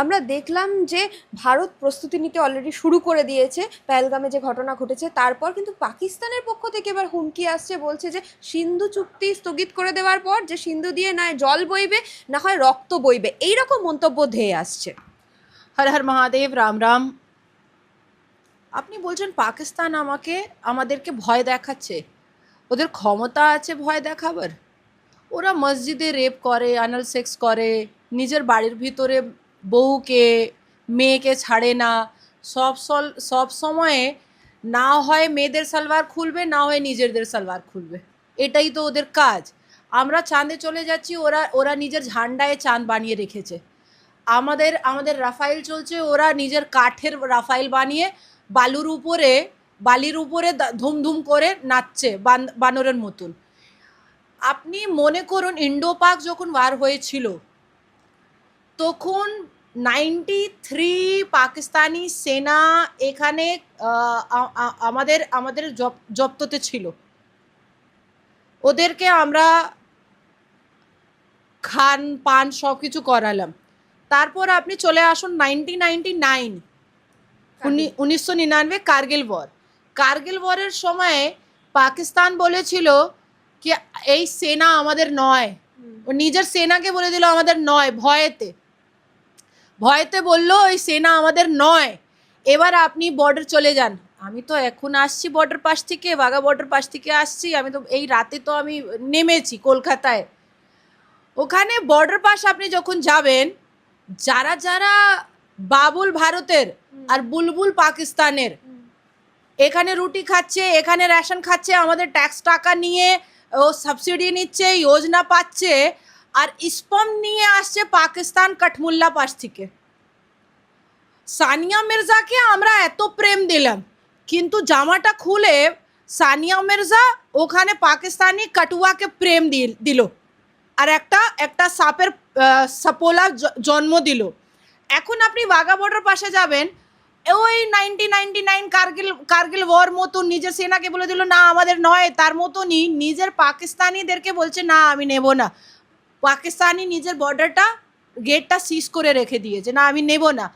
আমরা দেখলাম যে ভারত প্রস্তুতি নিতে অলরেডি শুরু করে দিয়েছে, পেহেলগামে যে ঘটনা ঘটেছে, তারপর কিন্তু পাকিস্তানের পক্ষ থেকে এবার হুমকি আসছে, বলছে যে সিন্ধু চুক্তি স্থগিত করে দেওয়ার পর যে সিন্ধু দিয়ে নয় জল বইবে, না হয় রক্ত বইবে এই রকম মন্তব্য ধেয়ে আসছে। হর হর মহাদেব, রাম রাম। আপনি বলছেন পাকিস্তান আমাকে, আমাদেরকে ভয় দেখাচ্ছে। ওদের ক্ষমতা আছে ভয় দেখাবার। ওরা মসজিদে রেপ করে আনাল সেক্স করে, নিজের বাড়ির ভিতরে বউকে, মেয়েকে ছাড়ে না। সব সল, সব সময়ে না হয় মেয়েদের সালোয়ার খুলবে, না হয় নিজেদের সালোয়ার খুলবে। এটাই তো ওদের কাজ। আমরা চাঁদে চলে যাচ্ছি, ওরা ওরা নিজের ঝান্ডায় চাঁদ বানিয়ে রেখেছে। আমাদের আমাদের রাফাইল চলছে, ওরা নিজের কাঠের রাফাইল বানিয়ে বালুর উপরে, বালির উপরে ধুমধুম করে নাচছে বান- বানরের মতন। আপনি মনে করুন ইন্ডো পাক যখন ওয়ার হয়েছিল তখন নাইনটি থ্রি পাকিস্তানি সেনা এখানে আমাদের আমাদের জপ- জপ্ততে ছিল। ওদেরকে আমরা খান পান সব কিছু করালাম। তারপর আপনি চলে আসুন নাইনটিন নাইনটি নাইন উনিশশো নিরানব্বই কার্গিল ওয়ার। কার্গিল ওয়ারের সময়ে পাকিস্তান বলেছিল কি এই সেনা আমাদের নয়। নিজের সেনাকে বলে দিল আমাদের নয় ভয়েতে। ভয়েতে বলল ওই সেনা আমাদের নয়। এবার আপনি বর্ডার চলে যান। আমি তো এখন আসছি বর্ডার পাশ থেকে বাঘা বর্ডার পাশ থেকে আসছি। আমি তো এই রাতে তো আমি নেমেছি কলকাতায়। ওখানে বর্ডার পাশ আপনি যখন যাবেন যারা যারা বাবুল ভারতের আর বুলবুল পাকিস্তানের এখানে রুটি খাচ্ছে এখানে রেশন খাচ্ছে আমাদের ট্যাক্স টাকা নিয়ে ও সাবসিডি নিচ্ছে যোজনা পাচ্ছে আর স্পম নিয়ে আসছে পাকিস্তান কাঠমুল্লা পাশ থেকে। সানিয়া মির্জাকে আমরা এত প্রেম দিলাম, কিন্তু জামাটা খুলে সানিয়া মির্জা ওখানে পাকিস্তানি কাটুয়াকে প্রেম দিল- আর একটা একটা সাপের সাপোলা জন্ম দিল। এখন আপনি বাঘা বর্ডার পাশে যাবেন, ওই ninety ninety nine Kargil Kargil war মতন নিজের সেনাকে বলে দিল, না, আমাদের নয়। তার মতনই নিজের পাকিস্তানিদেরকে বলছে, না, আমি নেব না। পাকিস্তানি নিজের বর্ডারটা গেটটা সিজ করে রেখে দিয়েছে। না, আমি নেব না।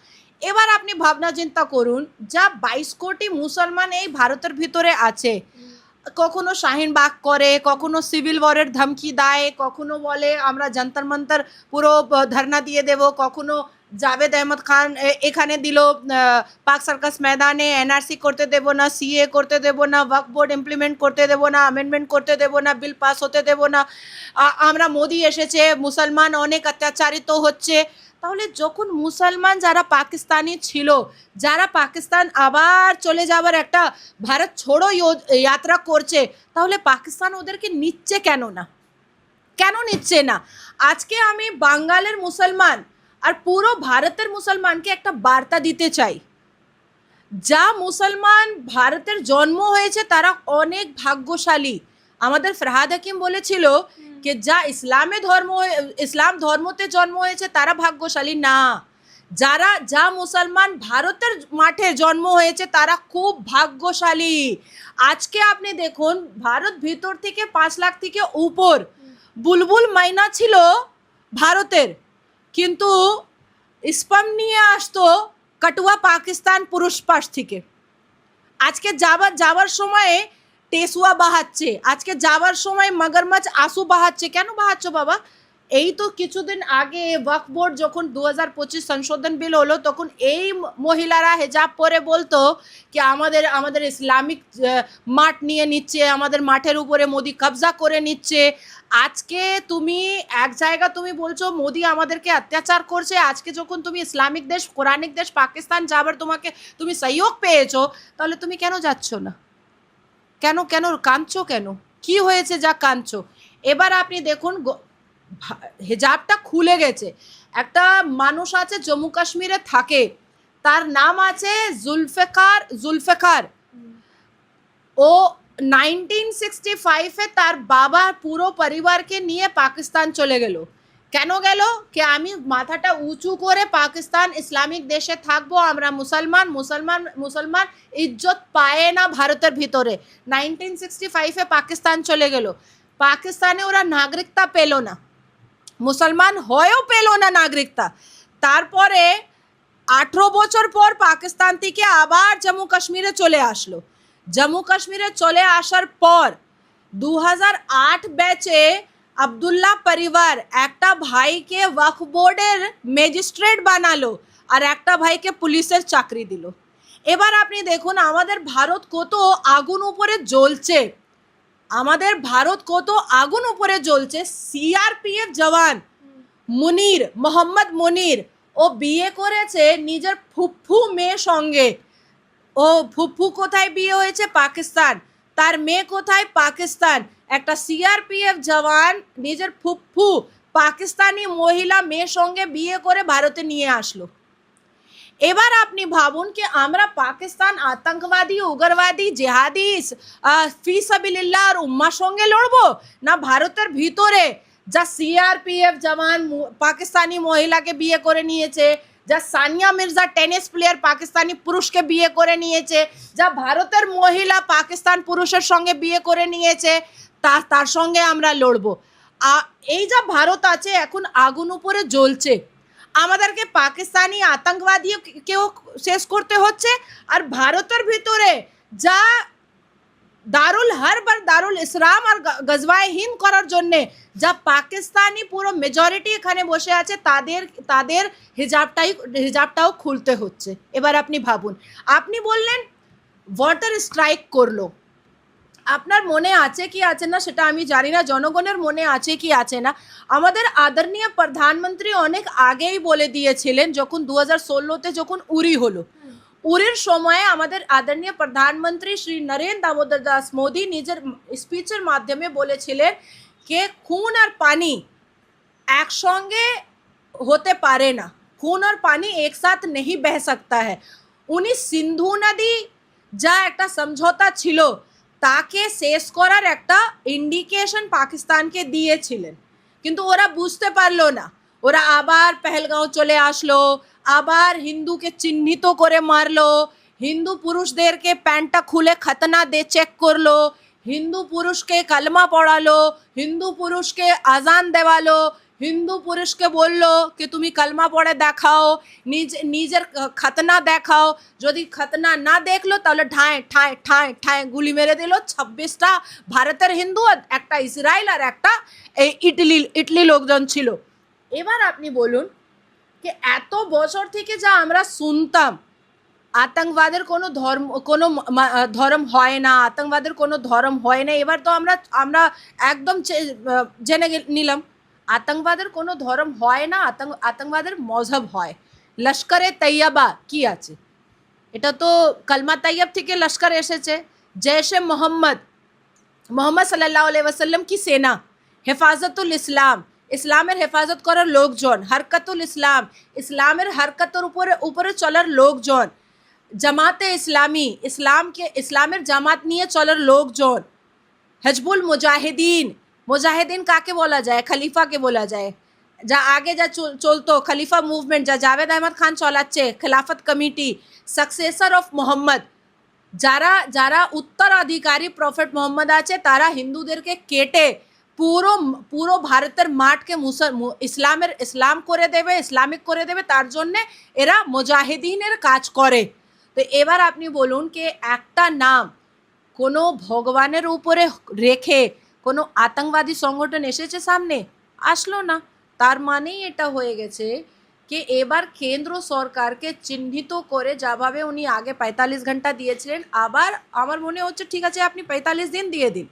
এবার আপনি ভাবনা চিন্তা করুন, যা বাইশ কোটি মুসলমান এই ভারতের ভিতরে আছে, কখনো শাহিনবাগ করে, কখনো সিভিল ওয়ারের ধমকি দেয়, কখনো বলে আমরা যন্তর মন্তর পুরো ধর্না দিয়ে দেব, কখনো জাভেদ আহমদ খান এখানে দিল পাক সার্কাস ময়দানে এনআরসি করতে দেব না সিএ করতে দেব না, ওয়াক বোর্ড ইমপ্লিমেন্ট করতে দেব না অ্যামেন্ডমেন্ট করতে দেব না বিল পাস হতে দেব না। আমরা মোদি এসেছে, মুসলমান অনেক অত্যাচারিত হচ্ছে। তাহলে যখন মুসলমান যারা পাকিস্তানি ছিল, যারা পাকিস্তান আবার চলে যাবার একটা ভারত ছোড়ো যাত্রা করছে, তাহলে পাকিস্তান ওদেরকে নিচ্ছে কেন না? কেন নিচ্ছে না? আজকে আমি বাঙ্গালের মুসলমান আর পুরো ভারতের মুসলমানকে একটা বার্তা দিতে চাই। যা মুসলমান ভারতের জন্ম হয়েছে তারা অনেক ভাগ্যশালী। আমাদের ফরহাদ হাকিম বলেছিল যে যা ইসলামে ধর্ম ইসলাম ধর্মতে জন্ম হয়েছে তারা ভাগ্যশালী না। যারা যা মুসলমান ভারতের মাঠে জন্ম হয়েছে তারা খুব ভাগ্যশালী। আজকে আপনি দেখুন ভারত ভিতর থেকে পাঁচ লাখ থেকে উপর বুলবুল মাইনা ছিল ভারতের। কিন্তু স্পাম নিয়ে আসতো কাটুয়া পাকিস্তান পুরুষ পাশ থেকে। আজকে যাবার যাবার সময়ে টেসুয়া বাহাচ্ছে, আজকে যাবার সময় মগরমাছ আসু বাহাচ্ছে। কেন বাহাচ্ছ বাবা? এই তো কিছুদিন আগে ওয়াক বোর্ড যখন দু হাজার পঁচিশ সংশোধন বিল হলো, তখন এই মহিলারা হেজাব পরে বলতো কি আমাদের আমাদের ইসলামিক মাঠ নিয়ে নিচ্ছে, আমাদের মাঠের উপরে মোদি কবজা করে নিচ্ছে। আজকে তুমি, এক জায়গা তুমি বলছো, মোদি আমাদেরকে অত্যাচার করছে, আজকে যখন তুমি ইসলামিক দেশ, কোরআনিক দেশ, পাকিস্তান যাবার তোমাকে, তুমি সহযোগ পেয়েছ, তাহলে তুমি কেন যাচ্ছ না? কেন কেন, কাঁদছো কেন? কি হয়েছে যা কাঁদছো? এবার আপনি দেখুন হেজাবটা খুলে গেছে। একটা মানুষ আছে জম্মু কাশ্মীরে থাকে। তার নাম আছে জুলফেকার জুলফেকার। ও নাইনটিন সিক্সটি ফাইভে তার বাবা পুরো পরিবারকে নিয়ে পাকিস্তান চলে গেল। কেন গেল? কে আমি মাথাটা উঁচু করে পাকিস্তান ইসলামিক দেশে থাকব, আমরা মুসলমান মুসলমান মুসলমান ইজ্জত পায় না ভারতের ভিতরে। নাইনটিন সিক্সটি ফাইভে পাকিস্তান চলে গেল। পাকিস্তানে ওরা নাগরিকতা পেল না। মুসলমান হয়েও পেল না নাগরিকতা। তারপরে আঠেরো বছর পর পাকিস্তান থেকে আবার জম্মু কাশ্মীরে চলে আসলো। জম্মু কাশ্মীরে চলে আসার পর দু ব্যাচে আবদুল্লাহ পরিবার একটা ভাইকে ওয়াকফ বোর্ডের ম্যাজিস্ট্রেট বানালো আর একটা ভাইকে পুলিশের চাকরি দিল। এবার আপনি দেখুন, আমাদের ভারত কত আগুন উপরে জ্বলছে। আমাদের ভারত কত আগুন উপরে জ্বলছে? সিআরপিএফ জওয়ান মুনির, মোহাম্মদ মুনির। ও বিয়ে করেছে নিজের ফুফু মেয়ের সঙ্গে। ও ফুফু কোথায় বিয়ে হয়েছে? পাকিস্তান। তার মেয়ে কোথায়? পাকিস্তান। একটা সিআরপিএফ জওয়ান নিজের ফুফু পাকিস্তানি মহিলা মেয়ের সঙ্গে বিয়ে করে ভারতে নিয়ে আসলো। এবার আপনি ভাবুন কি আমরা পাকিস্তান আতঙ্কবাদী, উগ্রবাদী জেহাদি আর উম্মার সঙ্গে লড়বো? না ভারতের ভিতরে যা সিআরপিএফ জওয়ান পাকিস্তানি মহিলাকে বিয়ে করে নিয়েছে, যা সানিয়া মির্জা টেনিস প্লেয়ার পাকিস্তানি পুরুষকে বিয়ে করে নিয়েছে, যা ভারতের মহিলা পাকিস্তান পুরুষের সঙ্গে বিয়ে করে নিয়েছে, তা, তার সঙ্গে আমরা লড়বো। এই যা ভারত আছে, এখন আগুন উপরে জ্বলছে। আমাদেরকে পাকিস্তানি আতঙ্কবাদী কেউ শেষ করতে হচ্ছে। আর ভারতের ভিতরে যা দারুল হারব আর দারুল ইসলাম আর গ- গজওয়ায়ে হিন্দ করার জন্যে যা পাকিস্তানি পুরো মেজরিটি এখানে বসে আছে, তাদের তাদের হিজাবটাই, হিজাবটাও খুলতে হচ্ছে। এবার আপনি ভাবুন, আপনি বললেন ওয়াটার স্ট্রাইক করল। আপনার মনে আছে কি আছে না সেটা আমি জানি না, জনগণের মনে আছে কি আছে না। আমাদের আদরণীয় প্রধানমন্ত্রী অনেক আগেই বলে দিয়েছিলেন, যখন দু হাজার ষোলোতে যখন উরি হলো। উরির সময়ে আমাদের আদরণীয় প্রধানমন্ত্রী শ্রী নরেন্দ্র দামোদর দাস মোদী নিজের স্পিচের মাধ্যমে বলেছিলেন কে খুন আর পানি একসঙ্গে হতে পারে না। খুন আর পানি একসাথ নেই বেহ সকতা হ্যাঁ উনি সিন্ধু নদী যা একটা সমঝোতা ছিল তাকে শেষ করার একটা ইন্ডিকেশন পাকিস্তানকে দিয়েছিলেন। কিন্তু ওরা বুঝতে পারল না। ওরা আবার পেহেলগাঁও চলে আসলো, আবার হিন্দুকে চিহ্নিত করে মারলো, হিন্দু পুরুষদেরকে প্যান্টটা খুলে খতনা দে চেক করল, হিন্দু পুরুষকে কালমা পড়ালো, হিন্দু পুরুষকে আজান দেওয়ালো হিন্দু পুরুষকে বলল কি, তুমি কালমা পড়ে দেখাও, নিজ, নিজের খতনা দেখাও। যদি খতনা না দেখল, তাহলে ঠায় ঠায় ঠায় ঠায় গুলি মেরে দিল ছাব্বিশটা ভারতের হিন্দু একটা ইসরায়েল আর একটা এই ইটালি ইটালি লোকজন ছিল। এবার আপনি বলুন যে এত বছর থেকে যা আমরা শুনতাম, আতঙ্কবাদের কোনো ধর্ম কোনো ধর্ম হয় না, আতঙ্কবাদের কোনো ধর্ম হয় না, এবার তো আমরা আমরা একদম জেনে নিলাম। আতঙ্কবাদের কোনো ধর্ম হয় না, আতঙ্ক আতঙ্কবাদের মজহব হয়। লস্করে তৈয়বা কি আছে? এটা তো কালমা তৈয়ব থেকে লস্কর এসেছে। জৈশে মোহাম্মদ মোহাম্মদ সাল্লাহ ওয়াসাল্লাম কি সেনা? হেফাজতুল ইসলাম। ইসলামের হেফাজত করার লোকজন, হরকতুল ইসলাম। ইসলামের হরকতের উপরে উপরে চলার লোকজন। জামাতে ইসলামী, ইসলামকে ইসলামের জামাত নিয়ে চলার লোকজন। হজবুল মুজাহিদিন মুজাহিদিন কাকে বলা যায়? খলিফাকে বলা যায়। যা আগে যা চল- চলতো, খলিফা মুভমেন্ট যা জাভেদ আহমদ খান চলাচ্ছে, খেলাফত কমিটি সাকসেসর অফ মোহাম্মদ। যারা যারা উত্তরাধিকারী প্রফেট মোহাম্মদ আছে, তারা হিন্দুদেরকে কেটে পুরো পুরো ভারতের মাঠকে মুসল ইসলামের, ইসলাম করে দেবে, ইসলামিক করে দেবে, তার জন্যে এরা মুজাহিদিনের কাজ করে। তো এবার আপনি বলুন যে একটা নাম কোনো ভগবানের উপরে রেখে কোনো আতঙ্কবাদী সংগঠন এসেছে সামনে? আসলো না। তার মানেই এটা হয়ে গেছে যে এবার কেন্দ্র সরকারকে চিহ্নিত করে যাভাবে উনি আগে পঁয়তাল্লিশ ঘণ্টা দিয়েছিলেন, আবার আমার মনে হচ্ছে ঠিক আছে আপনি পঁয়তাল্লিশ দিন দিয়ে দিন।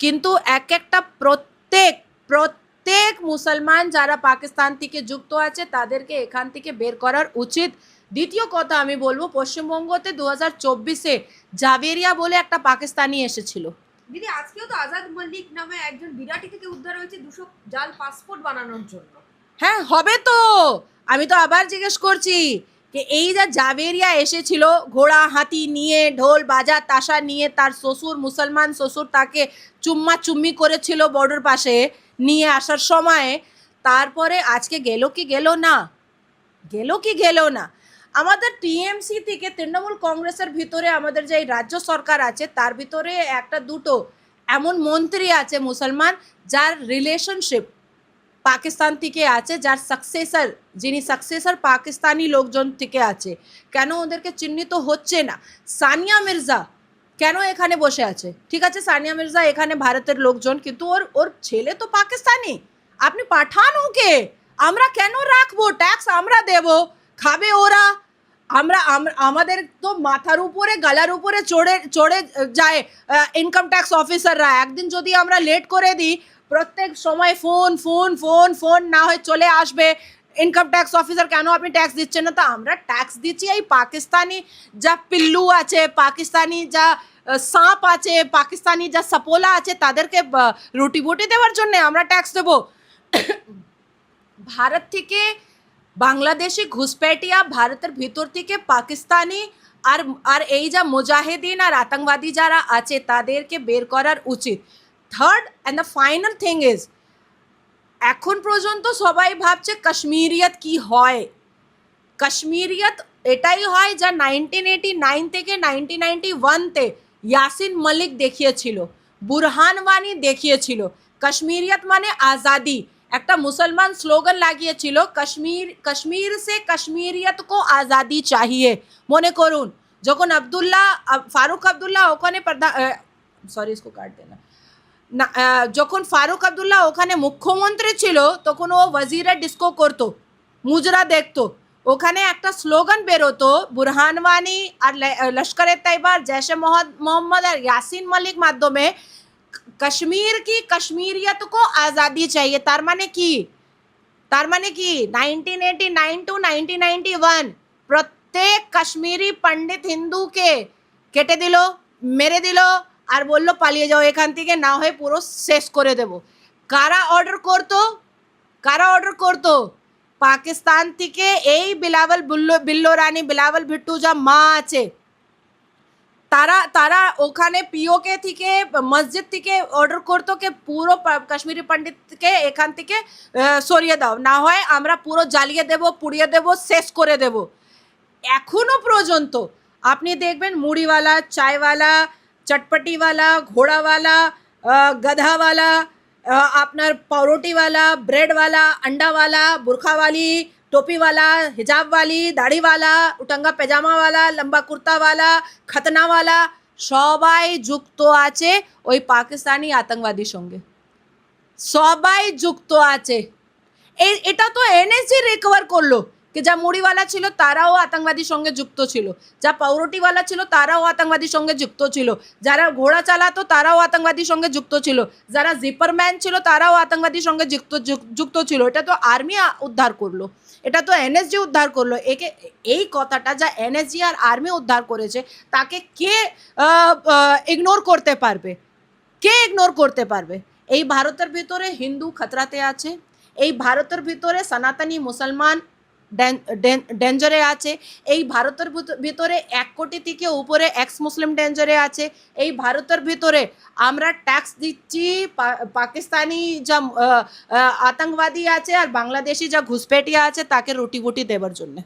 কিন্তু এক একটা প্রত্যেক প্রত্যেক মুসলমান যারা পাকিস্তান থেকে যুক্ত আছে তাদেরকে এখান থেকে বের করার উচিত। দ্বিতীয় কথা আমি বলব, পশ্চিমবঙ্গতে দু হাজার চব্বিশে জাভেরিয়া বলে একটা পাকিস্তানি এসেছিল। দিদি, আজকেও তো আজাদ মল্লিক নামে একজন বিরাটি থেকে উদ্ধার হয়েছে দুশো জাল পাসপোর্ট বানানোর জন্য। হ্যাঁ হবে তো। আমি তো আবার জিজ্ঞেস করছি যে এই যা জাভেরিয়া এসেছিল, ঘোড়া, হাতি নিয়ে, ঢোল বাজা, তাসা নিয়ে, তার শ্বশুর, মুসলমান শ্বশুর তাকে চুম্মা চুম্মি করেছিল বর্ডার পাশে নিয়ে আসার সময়। তারপরে আজকে গেল কি গেল না? গেল কি গেল না? আমাদের টিএমসি থেকে তৃণমূল কংগ্রেসের ভিতরে আমাদের যে রাজ্য সরকার আছে, তার ভিতরে একটা দুটো এমন মন্ত্রী আছে মুসলমান, যার রিলেশনশিপ পাকিস্তান থেকে আছে, যার সাকসেসর যিনি সাকসেসার পাকিস্তানি লোকজন থেকে আছে। কেন ওদেরকে চিহ্নিত হচ্ছে না? সানিয়া মির্জা কেন এখানে বসে আছে? ঠিক আছে, সানিয়া মির্জা এখানে ভারতের লোকজন, কিন্তু ওর ওর ছেলে তো পাকিস্তানি। আপনি পাঠান ওকে। আমরা কেন রাখব? ট্যাক্স আমরা দেব। খাবে ওরা? আমরা আমাদের তো মাথার উপরে, গালার উপরে চড়ে চড়ে যায় ইনকাম ট্যাক্স অফিসাররা একদিন যদি আমরা লেট করে দিই, প্রত্যেক সময় ফোন ফোন ফোন ফোন না হয় চলে আসবে। ইনকাম ট্যাক্স অফিসার কেন আপনি ট্যাক্স দিচ্ছেন না? তো আমরা ট্যাক্স দিচ্ছি এই পাকিস্তানি যা পিল্লু আছে, পাকিস্তানি যা সাপ আছে, পাকিস্তানি যা সাপোলা আছে, তাদেরকে রুটি বুটি দেওয়ার জন্য আমরা ট্যাক্স দেবো। ভারত থেকে বাংলাদেশি ঘুষপেটিয়া ভারতের ভিতর থেকে পাকিস্তানি আর আর এই যা মুজাহিদিন আর আতঙ্কবাদী যারা আছে তাদেরকে বের করার উচিত। Third and the final thing is এখন পর্যন্ত সবাই ভাবছে কাশ্মীরিয়ত কি হয়। কাশ্মীরিয়ত এটাই হয় যা নাইনটিন এইটি নাইন থেকে নাইনটিন নাইনটি ওয়ানতে ইয়াসিন মলিক দেখিয়েছিল বুরহান ওয়ানি দেখিয়েছিল। কাশ্মীরিয়ত মানে আজাদি। একটা মুসলমান স্লোগান লাগিয়েছিল, কাশ্মীর কাশ্মীর সে কাশ্মীরিয়ত কো আজাদি চাহিয়ে। মনে করুন, যখন আবদুল্লাহ, ফারুক আবদুল্লাহ ওখানে প্রধান সরি ইসকো কাট দেনা না যখন ফারুক আবদুল্লাহ ওখানে মুখ্যমন্ত্রী ছিল, তখন ও ওয়াজিরা ডিস্কো করতো, মুজরা দেখতো। ওখানে একটা স্লোগান বেরোতো, বুরহানওয়ানি আর লস্করে তাইবার জৈশে মোহাম্মদ আর ইয়াসিন মালিক মাধ্যমে কাশ্মীর কি কাশ্মীরিয়ত কো আজাদি চাইয়ে তার মানে কি তার মানে কি nineteen eighty nine to nineteen ninety one প্রত্যেক কাশ্মীরি পণ্ডিত হিন্দুকে কেটে দিল মেরে দিল আর বলল পালিয়ে যাও এখান থেকে না হয় পুরো শেষ করে দেব কারা অর্ডার করতো কারা অর্ডার করতো পাকিস্তান থেকে এই বিলাবল বুল্লো বিল্লো রানী বিলাবল ভিট্টু যা মা আছে তারা তারা ওখানে পিওকে থেকে, মসজিদ থেকে অর্ডার করতো কে পুরো কাশ্মীরি পণ্ডিতকে এখান থেকে সরিয়ে দাও। না হয় আমরা পুরো জ্বালিয়ে দেব, পুড়িয়ে দেব, শেষ করে দেব। এখনও পর্যন্ত আপনি দেখবেন মুড়িওয়ালা চায়ওয়ালা চটপটিওয়ালা, ঘোড়াওয়ালা গাধাওয়ালা আপনার পাউরোটিওয়ালা, ব্রেডওয়ালা अंडावाला बुरखावाली टोपीवाला হিজাবওয়ালি দাড়িওয়ালা উটাঙ্গা পেজামাওয়ালা লম্বা কুর্তাওয়ালা খতনাওয়ালা সবাই যুক্ত আছে ওই পাকিস্তানি আতঙ্কবাদীর সঙ্গে সবাই যুক্ত আছে এই এটা তো এনএসজি রিকভার করলো কি যা মুড়িওয়ালা ছিল তারাও আতঙ্কবাদীর সঙ্গে যুক্ত ছিল যা পাউরুটিওয়ালা ছিল তারাও আতঙ্কবাদীর সঙ্গে যুক্ত ছিল যারা ঘোড়া চালাতো তারাও আতঙ্কবাদীর সঙ্গে যুক্ত ছিল যারা জিপারম্যান ছিল তারাও আতঙ্কবাদীর সঙ্গে যুক্ত যুক- যুক্ত ছিল এটা তো আর্মি উদ্ধার করল এটা তো এনএসজি উদ্ধার করল একে এই কথাটা যা এনএসজি আর আর্মি উদ্ধার করেছে তাকে কে ইগনোর করতে পারবে কে ইগনোর করতে পারবে এই ভারতের ভিতরে হিন্দু খতরাতে আছে এই ভারতের ভিতরে সনাতনী মুসলমান ডেঞ্জারে আছে। এই ভারতের ভিত- ভিতরে এক কোটি থেকে উপরে এক্স মুসলিম ডেঞ্জারে আছে। এই ভারতের ভিতরে আমরা ট্যাক্স দিচ্ছি পাকিস্তানি যা আতঙ্কবাদী আছে আর বাংলাদেশি যা ঘুষপেটিয়া আছে, তাকে রুটি বুটি দেওয়ার জন্য।